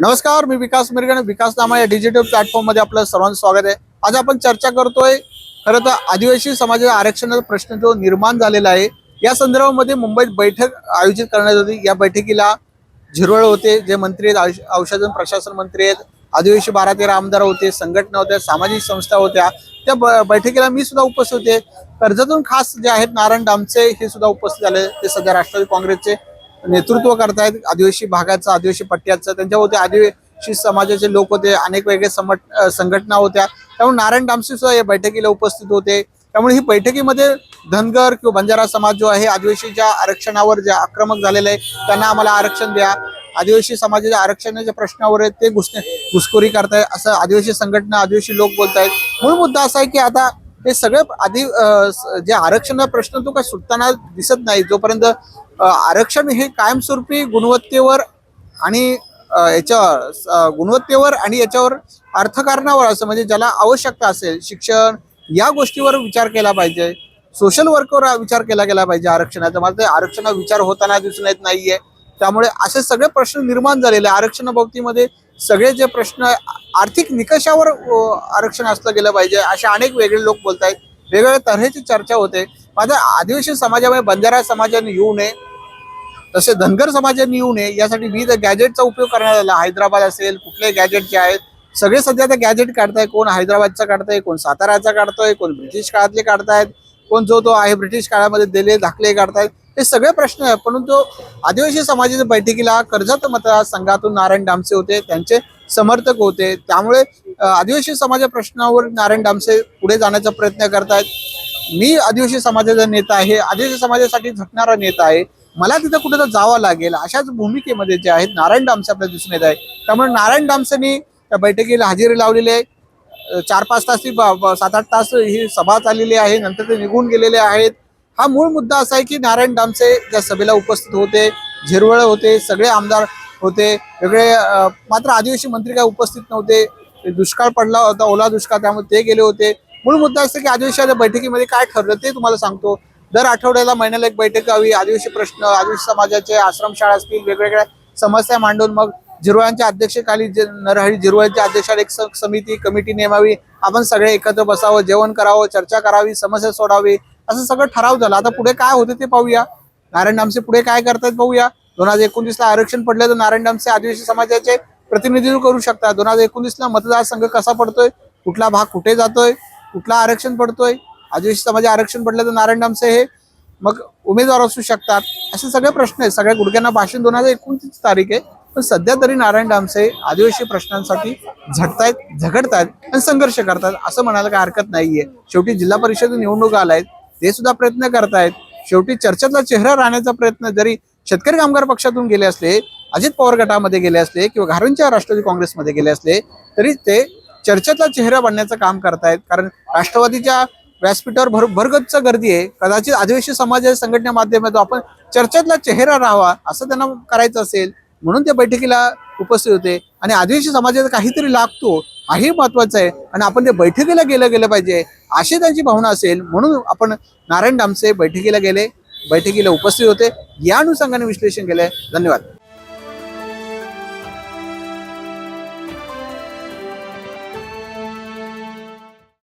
नमस्कार मी विकास मिरगण विकास नामा या डिजिटल प्लॅटफॉर्ममध्ये आपलं सर्वांचं स्वागत आहे. आज आपण चर्चा करतोय खरं तर आदिवासी समाजाच्या आरक्षणाचा प्रश्न जो निर्माण झालेला आहे या संदर्भामध्ये मुंबईत बैठक आयोजित करण्यात होती या बैठकीला झिरवळ होते जे मंत्री आहेत औषध प्रशासन मंत्री आहेत आदिवासी बारा तेरा आमदार होते संघटना होत्या सामाजिक संस्था होत्या. त्या ब- बैठकीला मी सुद्धा उपस्थित होते. कर्जतून खास जे आहेत नारायण डामचे हे सुद्धा उपस्थित झाले. ते सध्या राष्ट्रवादी काँग्रेसचे. नेतृत्व करतायत आदिवासी भागाचं आदिवासी पट्ट्याचं त्यांच्यावरती आदिवासी समाजाचे लोक होते अनेक वेगळे समट संघटना होत्या. त्यामुळे नारायण डामसे सुद्धा या बैठकीला उपस्थित होते. त्यामुळे ही बैठकीमध्ये धनगर किंवा बंजारा समाज जो आहे आदिवासीच्या आरक्षणावर जे आक्रमक झालेले आहे त्यांना आम्हाला आरक्षण द्या. आदिवासी समाजाच्या आरक्षणाच्या प्रश्नावर आहेत ते घुसणे घुसखोरी करताय असं आदिवासी संघटना आदिवासी लोक बोलतायत. मूळ मुद्दा असा आहे की आता हे सगळे आधी जे आरक्षण प्रश्न तो काय सुटताना दिसत नाही. जोपर्यंत आरक्षण हे कायमस्वरूपी गुणवत्तेवर आणि याच्यावर गुणवत्तेवर आणि याच्यावर अर्थकारणावर असं म्हणजे ज्याला आवश्यकता असेल शिक्षण या गोष्टीवर विचार केला पाहिजे. सोशल वर्कवर विचार केला गेला पाहिजे आरक्षणाचा. मला ते आरक्षणा विचार होताना दिसून येत नाहीये. त्यामुळे असे सगळे प्रश्न निर्माण झालेले आरक्षणाबाबतीमध्ये सगळे जे प्रश्न आर्थिक निकषावर आरक्षण असलं गेलं पाहिजे असे अनेक वेगळे लोक बोलत आहेत वेगवेगळ्या तऱ्हेची चर्चा होते. माझ्या आदिवासी समाजामध्ये बंजारा समाजाने येऊ नये. तसे धनगर समाजाने येऊ नये यासाठी विविध गॅजेटचा उपयोग करण्यात आला. हैदराबाद असेल कुठले गॅजेट जे आहेत सगळे सध्या ते गॅजेट काढताय. कोण हैदराबादचा काढताय कोण साताराचा काढतोय कोण ब्रिटिश काळातले काढतायत कोण जो तो आहे ब्रिटिश काळामध्ये दिले दाखले काढतायत हे सगळे प्रश्न आहे परंतु आदिवासी समाजाच्या बैठकीला कर्जत मतदारसंघातून नारायण डामसे होते त्यांचे समर्थक होते. त्यामुळे आदिवासी समाजा प्रश्नावर नारायण डामसे पुढे जाण्याचा प्रयत्न करतायत. मी आदिवासी समाजाचा नेता आहे आदिवासी समाजासाठी झटणारा नेता आहे. मला तिथं कुठं तर जावं लागेल. अशाच भूमिकेमध्ये जे आहेत नारायण डामसे आपल्याला दिसून येत आहे त्यामुळे नारायण डामसेनी त्या बैठकीला हजेरी लावलेली आहे. चार पाच तास ती सात आठ तास ही सभा चाललेली आहे. नंतर ते निघून गेलेले आहेत. हा मूळ मुद्दा असा आहे की नारायण डामसे त्या सभेला उपस्थित होते झिरवळ होते सगळे आमदार होते. वेगळे मात्र आदिवासी मंत्री काय उपस्थित नव्हते. दुष्काळ पडला होता ओला दुष्काळ त्यामुळे ते गेले होते. मूळ मुद्दा असतो की आदिवासी बैठकीमध्ये काय ठरलं ते तुम्हाला सांगतो. दर आठवड्याला महिन्याला एक बैठक हवी आदिवासी प्रश्न आदिवासी समाजाचे आश्रमशाळा असतील वेगवेगळ्या समस्या मांडून मग जिरवाळ्यांच्या अध्यक्षेखाली जे नरहरी जिरवाळच्या अध्यक्षाला एक समिती कमिटी नेमावी. आपण सगळे एकत्र बसावं जेवण करावं चर्चा करावी समस्या सोडावी. असं सगळं ठराव झालं. आता पुढे काय होते ते पाहूया. नारायण डामसे पुढे काय करतात पाहूया. दोन हजार एकोणीसला आरक्षण पडलं तर नारायण डामसे आदिवासी समाजाचे प्रतिनिधित्व करू शकतात. दोन हजार एकोणीसला मतदारसंघ कसा पडतोय? कुठला भाग कुठे जातोय? कुठला आरक्षण पडतोय? आदिवासी समाज आरक्षण पडलं तर नारायण डामसे हे मग उमेदवार असू शकतात. असे सगळे प्रश्न आहेत. सगळ्या गुडघ्यांना भाषण दोन हजार एकोणतीस तारीख आहे. पण सध्या तरी नारायण डामसे आदिवासी प्रश्नांसाठी झटतायत झगडतायत आणि संघर्ष करतात असं म्हणायला काही हरकत नाहीये. शेवटी जिल्हा परिषद निवडणूक आलायत ते सुद्धा प्रयत्न करतायत. शेवटी चर्चेतला चेहरा राहण्याचा प्रयत्न जरी शेतकरी कामगार पक्षातून गेले असले अजित पवार गटामध्ये गेले असले किंवा घारूंच्या राष्ट्रवादी काँग्रेसमध्ये गेले असले तरी ते चर्चेतला चेहरा बनण्याचं काम करतायत. कारण राष्ट्रवादीच्या व्यासपीठावर भर भरगच्च गर्दी आहे. कदाचित आदिवासी समाज संघटने माध्यमातून आपण चर्चेतला चेहरा राहावा असं त्यांना करायचं असेल म्हणून त्या बैठकीला उपस्थित होते. आणि आदिवासी समाजाचा काहीतरी लागतो हाही महत्वाचं आहे. आणि आपण ते बैठकीला गेलं गेलं पाहिजे अशी त्यांची भावना असेल. म्हणून आपण नारायण डामसे बैठकीला गेले बैठकीला उपस्थित होते. या अनुषंगाने विश्लेषण केलंय. धन्यवाद.